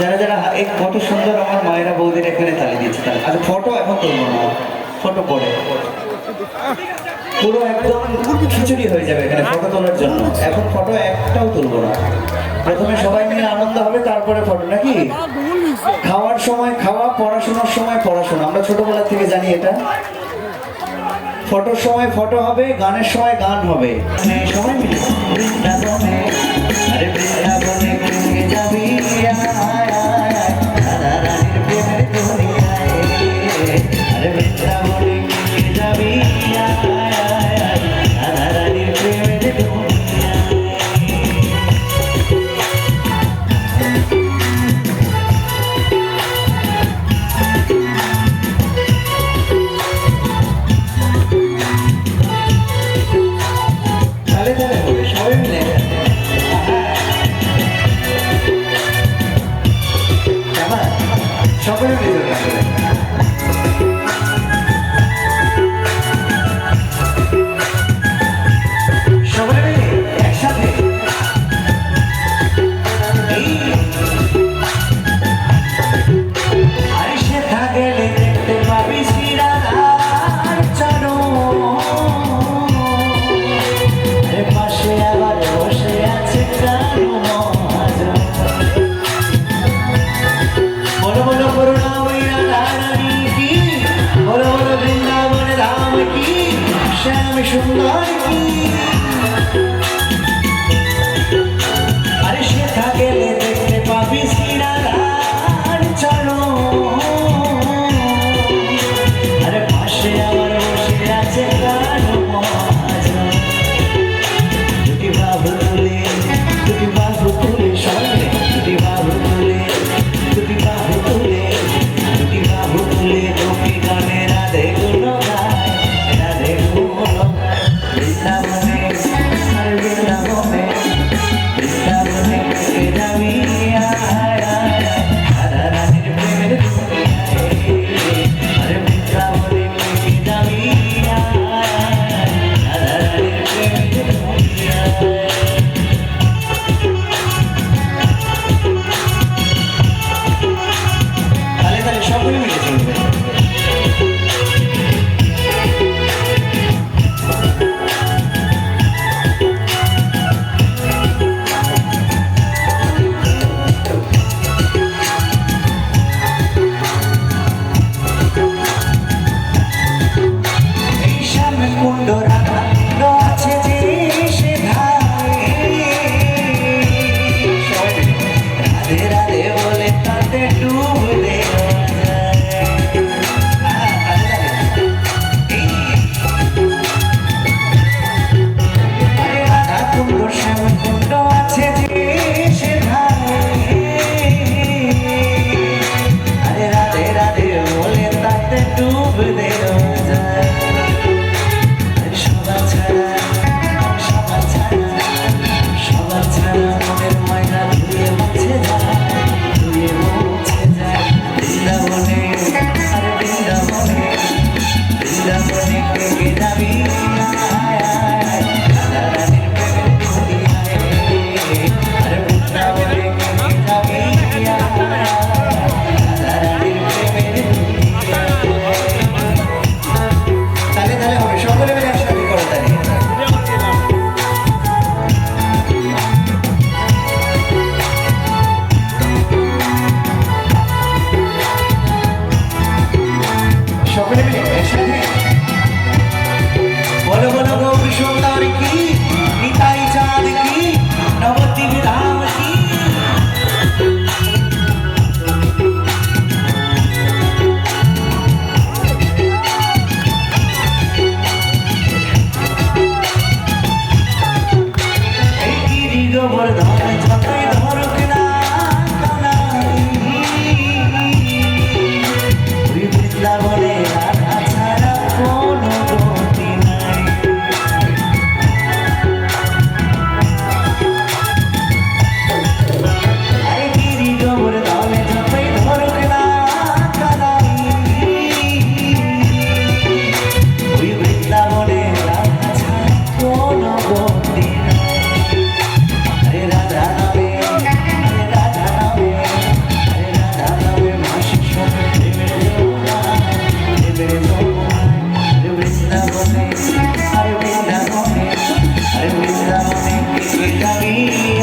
যারা যারা এই কত সুন্দর আমার মায়েরা বৌদির এখানে তালি দিচ্ছে তাহলে আচ্ছা ফটো এখন তুলবো না। ফটো পরে। পুরো একদম খিচুড়ি হয়ে যাবে এখানে ফটো তোলার জন্য। এখন ফটো একটাও তুলবো না। প্রথমে সবাই মিলে আনন্দ হবে, তারপরে ফটো নাকি? খাওয়ার সময় খাওয়া, পড়াশোনার সময় পড়াশোনা। আমরা ছোটবেলা থেকে জানি এটা। ফটোর সময় ফটো হবে, গানের সময় গান হবে। সবাই মিলে। সুন্দর কি আমি